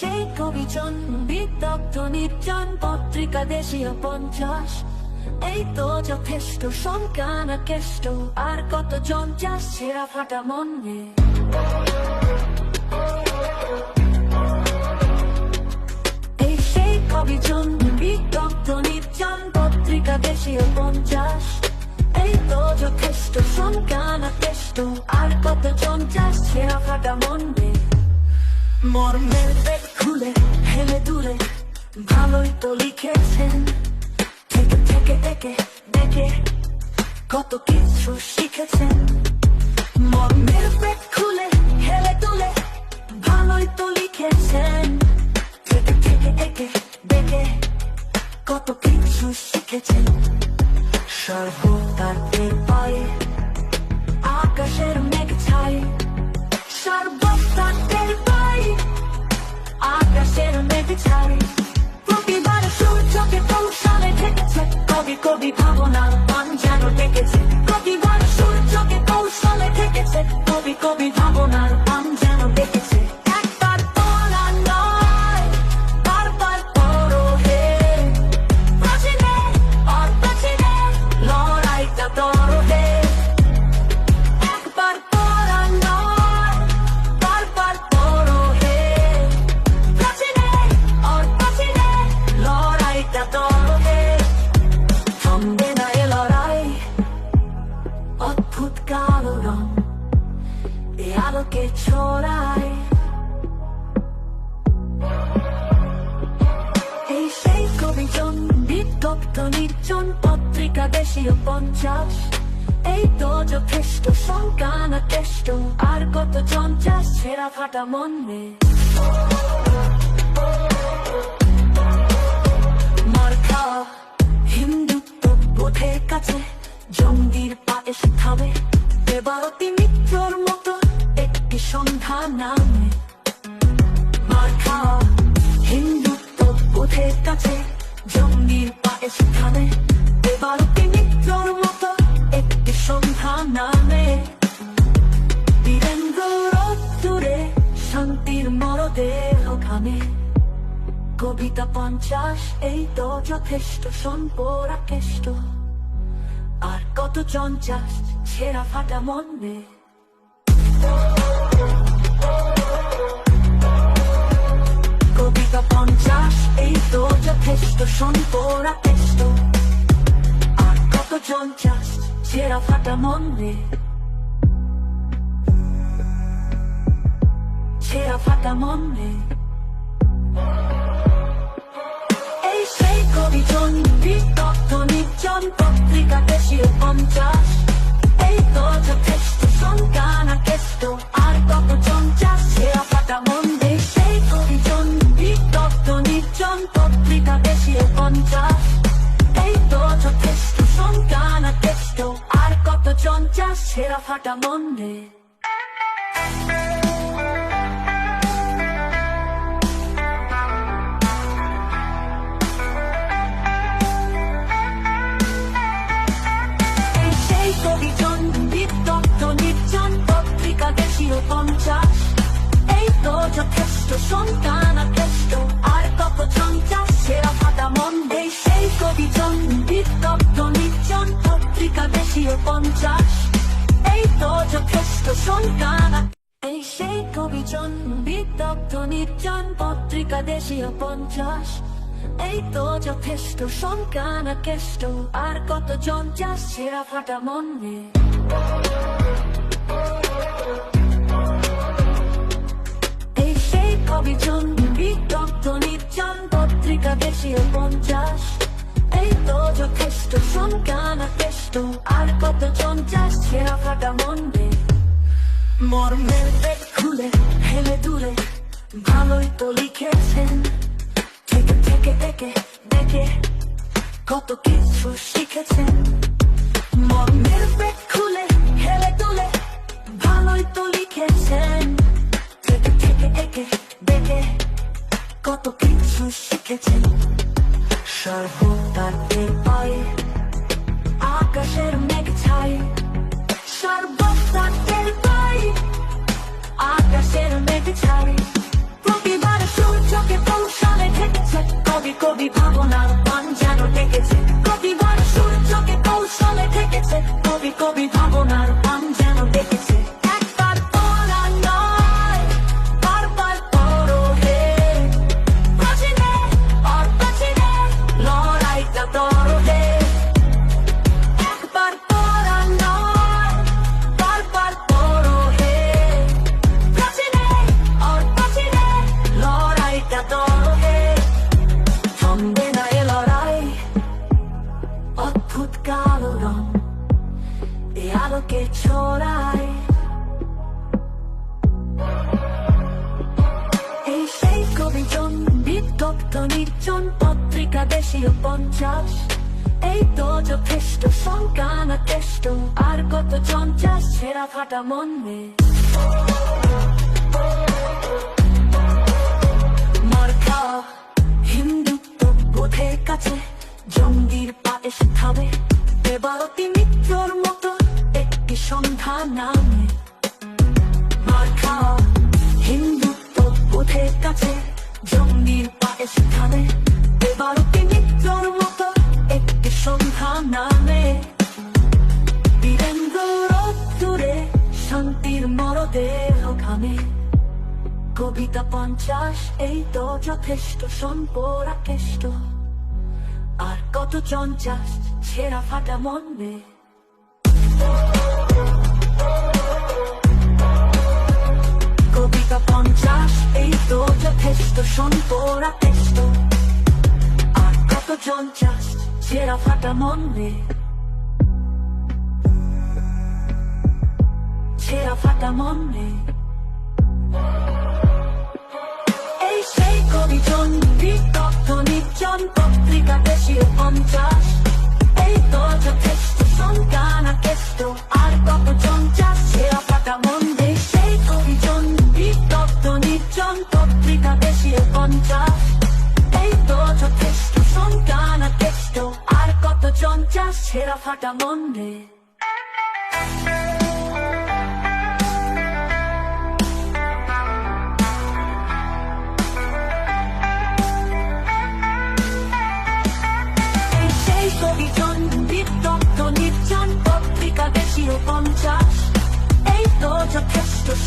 সেই কবি কবিজন বিদগ্ধ নির্জন পত্রিকা দেশীয় পঞ্চাশ এই তো যথেষ্ট সংখ্যানা কেষ্ট আর কতজন চাষ ছেঁড়া ফাটা মন এই সেই কবিজন বিদগ্ধ নির্জন পত্রিকা দেশীয় পঞ্চাশ এই তো যথেষ্ট সংখ্যানা কেষ্ট আর কতজন চাষ ছেঁড়া ফাটা মন মর্মের পেট খুলে হেলে দূরে, ভালোই তো লিখেছেন। থেকে থেকে একে দেখে কত শিখেছেন। মর্মের পেট খুলে হেলে তুলে ভালোই তো লিখেছেন। থেকে থেকে দেখে কত কিছু শিখেছেন। সর্বতার ছাড়ে প্রতিবার সূর্যকে কৌশলে ঠেকেছে কবি কবি ভাবনার পান যেন ডেকেছে প্রতিবার সূর্যকে কৌশলে ঠেকেছে কবি কবি ভাবনার পত্রিকা দেশীয় পঞ্চাশ। এই তো যথেষ্ট সংখ্যানা কেষ্ট আর কত জঞ্চাস ছেঁড়া ফাটা মন মার্কা, হিন্দুত্ব বোধের কাছে জঙ্গির পা এসে থামে দেবারতী মিত্রর মতো একটি সন্ধ্যা নামে। মার্কা, হিন্দুত্ব বোধের কাছে জঙ্গির পা এসে দেবারতী মিত্রর একটি সন্ধ্যা নামে বীরেন্দ্র রোদ্দুরে শান্তির মরদেহ ঘামে কবিতা পঞ্চাশ এই যথেষ্ট সম্পরা কেষ্ট আর কত চঞ্চাশ ছেঁড়া ফাটা মন কবিতা পঞ্চাশ এই তো যথেষ্ট সম্পরা কেষ্ট আর কত চঞ্চাশ ফাটা মন রে ফাটা মন এই সেই কবিজন বিদগ্ধ নির্জন পত্রিকা দেশীয় পঞ্চাশ এই তো যথেষ্ট সংখ্যানা আর কত চঞ্চাশ ছেঁড়া দেশীয় পঞ্চাশ। এই তো যথেষ্ট, সন্তানা কেষ্ট আর কত চঞ্চাশ সেরা ফাটা মন এই সেই কবিজন বিদগ্ধ নির্জন, পত্রিকা দেশীয় পঞ্চাশ। এই তো যথেষ্ট সন্তানা এই সেই কবিজন বিদগ্ধ নির্জন পত্রিকা দেশীয় পঞ্চাশ এই তো যথেষ্ট সংখ্যানা কেষ্ট আর কত জঞ্চাস ছেঁড়া ফাটা মন এই সেই কবিজন বিদগ্ধ নির্জন পত্রিকা দেশীয় পঞ্চাশ তো যথেষ্ট সংখ্যানা কেষ্ট আর কত জঞ্চাস ছেঁড়া ফাটা মন রে মর্মের পেট খুলে, হেলে দূরে, ভালোই তো লিখেছেন। থেকে থেকে একে দেখে কত কিছু শিখেছেন। মর্মের পেট খুলে, হেলে তুলে ভালোই তো লিখেছেন। থেকে থেকে একে দেখে কত কিছু শিখেছেন। পায়ে। আকাশের মেঘ প্রতিবার কবি কবি ভাবনার পান যেন ডেকেছে কবিবার সূর্যকে কৌশলে ঠেকেছে কবি কবি ভাবনার পান পঞ্চাশ ছেঁড়া ফাটা মনে মার্কা হিন্দুত্ব বোধের কাছে, জঙ্গির পায়েস খাবে। দেবারতী মিত্রর মতো একটি সন্ধ্যা নামে। মার্কা হিন্দুত্ব বোধের কাছে, জঙ্গির পায়েস খাবে। দেবারতী মিত্রর মতো একটি সন্ধ্যা নামে। কবিতা পঞ্চাশ, এই তো যথেষ্ট, সম্পরা কেষ্ট। আর কত চঞ্চাশ, ছেঁড়া ফাটা মনে কবিতা পঞ্চাশ, এই তো যথেষ্ট, সম্পরা কেষ্ট। আর কত চঞ্চাশ, ছেঁড়া ফাটা মনে ছেঁড়া ফাটা মনে এই সেই কবিজন বিতপ্ত নির্জন পত্রিকা দেশীয় পঞ্চাশ এই তো যথেষ্ট সংজ্ঞানা কেষ্ট আর কত পঞ্চাশ ছেঁড়া ফাটা মন্দে সেই কবিজন বিতপ্ত নির্জন পত্রিকা দেশীয় পঞ্চাশ এই তো যথেষ্ট সংজ্ঞানা কেষ্ট আর কত পঞ্চাশ ছেঁড়া ফাটা মন্দে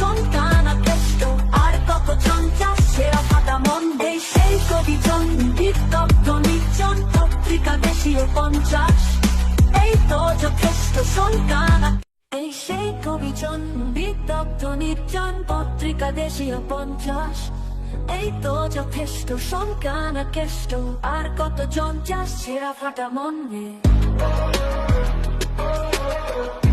সন্তানা কেষ্ট আর কত চঞ্চাশ সেরা ফাটা মন এই সেই কবিজন বিতপ্ত নির্জন, পত্রিকা দেশীয় পঞ্চাশ। এই তো যথেষ্ট সন্তানা এই সেই কবিজন বিতপ্ত নির্জন, পত্রিকা দেশীয় পঞ্চাশ। এই তো যথেষ্ট সংজ্ঞানা কেষ্ট, আর কত জঞ্চাস ছেঁড়া ফাটা মনে এই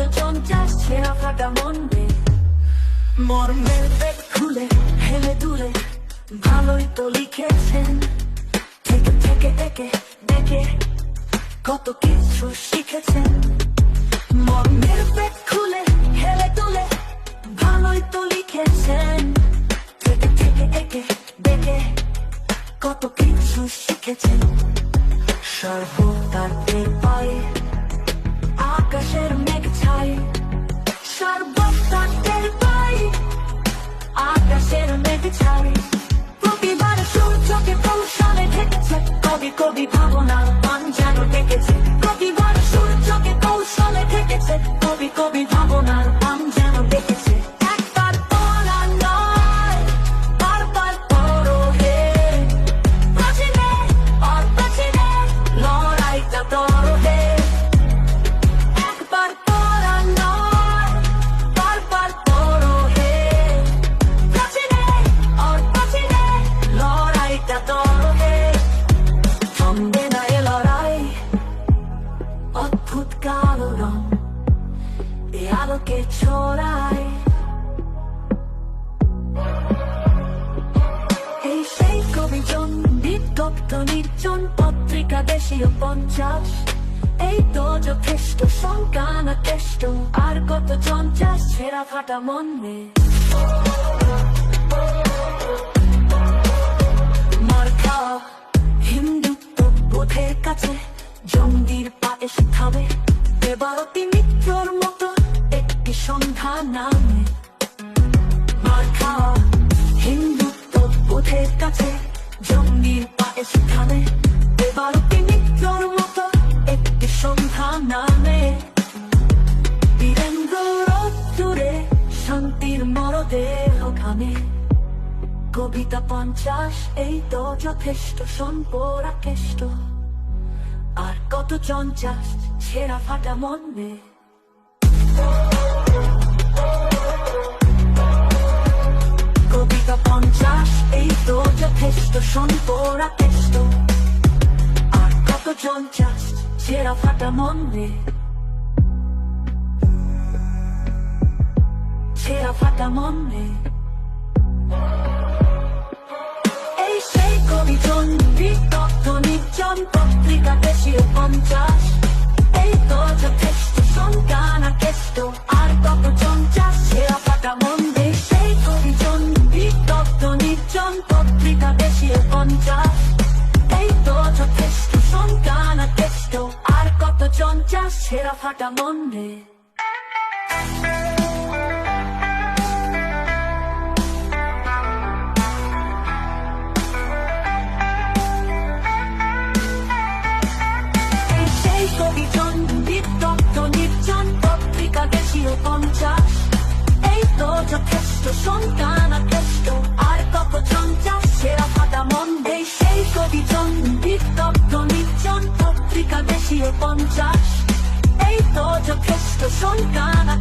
আর কত ছেঁড়া ফাটা মনে মর্মের পেট খুলে, হেলে দূরে ভালোই তো লিখেছেন। থেকে থেকে একে, দেখে কত কিছু শিখেছেন। মর্মের পেট খুলে, হেলে তুলে ভালোই তো লিখেছেন। থেকে থেকে একে, দেখে কত কিছু শিখেছেন। সর্বতার টের আকাশের ছায় সর্বতার টের পায় আকাশের মেঘ ছায় প্রতিবার সূর্যকে কৌশলে ঢেকেছে কবি কবি ভাবনা পান যেন ডেকেছে। প্রতিবার সূর্যকে কৌশলে ঢেকেছে কবি কবি ভাবনার দেশীয় পঞ্চাশ এই তো যথেষ্ট, সংজ্ঞানা কেষ্ট আর কত চঞ্চাশ, ছেঁড়া ফাটা মনে হিন্দুত্ব বোধের কাছে জঙ্গির পাত পায়েস খাবে এবারও মিত্রর মতো একটি সন্ধ্যা নামে। মার হিন্দুত্ব বোধের কাছে জঙ্গির পায়েস খাবে শান্তির মরদেহ কবিতা পঞ্চাশ, এই তো যথেষ্ট, সম্পরা কেষ্ট আর কত চঞ্চাশ, ছেঁড়া ফাটা মন। কবিতা পঞ্চাশ, এই তো যথেষ্ট, সম্পরা কেষ্ট আর কত চঞ্চাশ, ছেঁড়া ফাটা মন। ছেঁড়া ফাটা মন এই সেই কবি চন্দ্রী তত্ত্ব নির্জন পত্রিকা দেশীয় পঞ্চাশ এই তো যথেষ্ট সন্তান কেষ্ট আর কত চঞ্চাশ ছেঁড়া ফাটা মন সেই কবি চন্দ্রী তত্ত্ব নির্জন পত্রিকা দেশীয় পঞ্চাশ এই তো যথেষ্ট সন্তান কেষ্ট সন্তান কেষ্ট, আর কত চঞ্চাশ সেরা ফাটা মন এই সেই কবি চন্দ্রিত তত্ত্ব নির্জন, পত্রিকা পঞ্চাশ। এই তো যথেষ্ট সন্তান